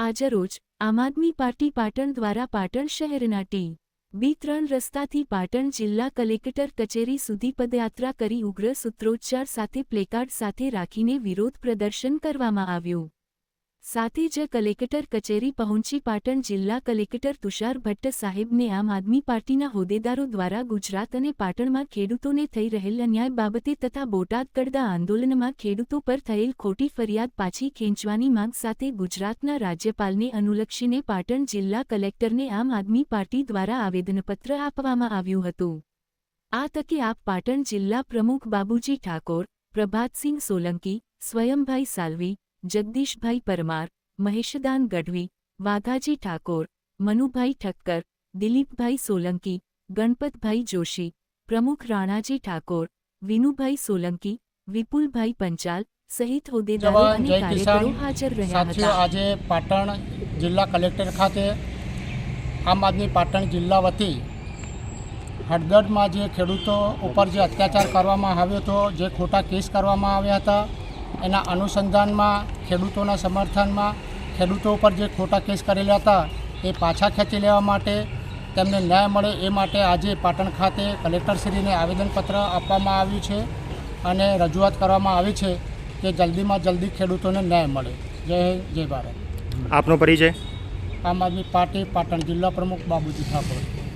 આજરોજ આમ આદમી પાર્ટી પાટણ દ્વારા પાટણ શહેરના ટી. બી. ત્રણ રસ્તાથી પાટણ જિલ્લા કલેક્ટર કચેરી સુધી પદયાત્રા કરી ઉગ્ર સૂત્રોચ્ચાર સાથે પ્લેકાર્ડ સાથે રાખીને વિરોધ પ્રદર્શન કરવામાં આવ્યું. સાથે જ કલેક્ટર કચેરી પહોંચી પાટણ જિલ્લા કલેક્ટર તુષાર ભટ્ટ સાહેબને આમ આદમી પાર્ટીના હોદ્દેદારો દ્વારા ગુજરાત અને પાટણમાં ખેડૂતોને થઈ રહેલ અન્યાય બાબતે તથા બોટાદ કડદા આંદોલનમાં ખેડૂતો પર થયેલ ખોટી ફરિયાદ પાછી ખેંચવાની માંગ સાથે ગુજરાતના રાજ્યપાલને અનુલક્ષીને પાટણ જિલ્લા કલેક્ટરને આમ આદમી પાર્ટી દ્વારા આવેદનપત્ર આપવામાં આવ્યું હતું. આ તકે આપ પાટણ જિલ્લા પ્રમુખ બાબુજી ઠાકોર, પ્રભાતસિંહ સોલંકી, સ્વયંભાઈ સાલવી જગદીશભાઈ પરમાર મહેશદાન ગઢવી વાઘાજી ઠાકોર મનુભાઈ ઠક્કર દિલીપભાઈ સોલંકી ગણપતભાઈ જોશી પ્રમુખ રાણાજી ઠાકોર વિનુભાઈ સોલંકી વિપુલભાઈ પંચાલ સહિત હોદ્દેદારો અને કાર્યકરો હાજર રહ્યા હતા. આજે પાટણ જિલ્લા કલેક્ટર ખાતે આમ આદમી પાટણ જિલ્લા વતી હળદરમાં જે ખેડૂતો ઉપર જે અત્યાચાર કરવામાં આવ્યો હતો જે ખોટા કેસ કરવામાં આવ્યા હતા એના અનુસંધાનમાં ખેડૂતોના સમર્થનમાં ખેડૂતો ઉપર જે ખોટા કેસ કરેલા હતા એ પાછા ખેંચી લેવા માટે તેમને ન્યાય મળે એ માટે આજે પાટણ ખાતે કલેક્ટરશ્રીને આવેદનપત્ર આપવામાં આવ્યું છે અને રજૂઆત કરવામાં આવી છે કે જલ્દીમાં જલ્દી ખેડૂતોને ન્યાય મળે. જય જય ભારત. આપનો પરિચય? આમ આદમી પાર્ટી પાટણ જિલ્લા પ્રમુખ બાબુજી ઠાકોર.